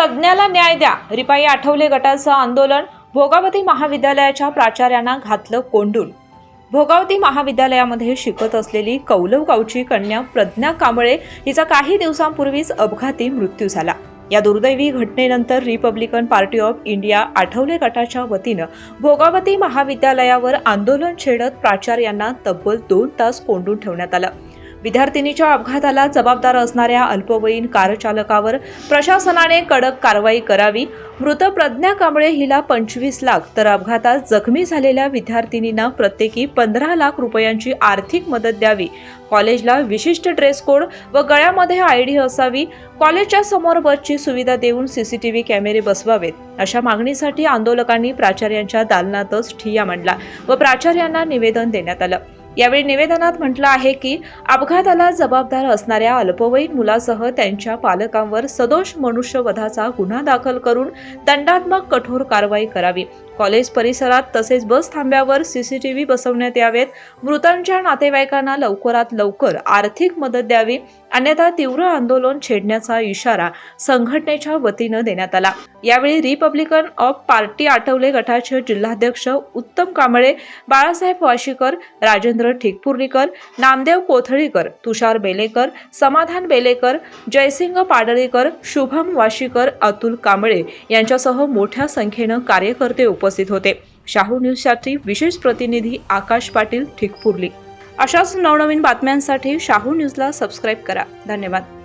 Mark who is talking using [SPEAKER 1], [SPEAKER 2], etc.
[SPEAKER 1] तज्ज्ञाला न्याय द्या. रिपाई आठवले गटाचं आंदोलन भोगावती महाविद्यालयाच्या प्राचार्यांना घातलं कोंडून. भोगावती महाविद्यालयामध्ये शिकत असलेली कौलव गावची कन्या प्रज्ञा कांबळे हिचा काही दिवसांपूर्वीच अपघाती मृत्यू झाला. या दुर्दैवी घटनेनंतर Republican party of India Athawale गटाच्या वतीनं भोगावती महाविद्यालयावर आंदोलन छेडत प्राचार्यांना तब्बल दोन तास कोंडून ठेवण्यात आलं. विद्यार्थिनीच्या अपघाताला जबाबदार असणाऱ्या अल्पवयीन कारचालकावर प्रशासनाने कडक कारवाई करावी. मृत प्रज्ञा कांबळे हिला पंचवीस लाख. तर अपघातात जखमी झालेल्या विद्यार्थिनींना प्रत्येकी पंधरा लाख रुपयांची आर्थिक मदत द्यावी. कॉलेजला विशिष्ट ड्रेस कोड व गळ्यामध्ये आय डी असावी. कॉलेजच्या समोर बसची सुविधा देऊन सीसीटीव्ही कॅमेरे बसवावेत. अशा मागणीसाठी आंदोलकांनी प्राचार्यांच्या दालनातच ठिय्या मांडला व प्राचार्यांना निवेदन देण्यात आलं. यावेळी निवेदनात म्हटलं आहे की अपघाताला जबाबदार असणाऱ्या अल्पवयीन मुलासह त्यांच्या पालकांवर सदोष मनुष्यवधाचा गुन्हा दाखल करून दंडात्मक कठोर कारवाई करावी. कॉलेज परिसरात तसेच बस थांब्यावर सीसीटीव्ही बसवण्यात यावेत. मृतांच्या नातेवाईकांना लवकरात लवकर आर्थिक मदत द्यावी अन्यथा तीव्र आंदोलन छेडण्याचा इशारा संघटनेच्या वतीनं देण्यात आला. यावेळी रिपब्लिकन ऑफ पार्टी आठवले गटाचे जिल्हाध्यक्ष उत्तम कांबळे बाळासाहेब वाशीकर राजेंद्र राजेंद्र ठिकपुर्णीकर नामदेव कोथळीकर तुषार बेलेकर समाधान बेलेकर जयसिंग पाडळीकर शुभम वाशीकर अतुल कांबळे यांच्यासह मोठ्या संख्येनं कार्यकर्ते उपस्थित होते. शाहू न्यूजसाठी विशेष प्रतिनिधी आकाश पाटील ठिकपुर्ली अशाच नवनवीन बातम्यांसाठी शाहू न्यूजला सबस्क्राईब करा. धन्यवाद.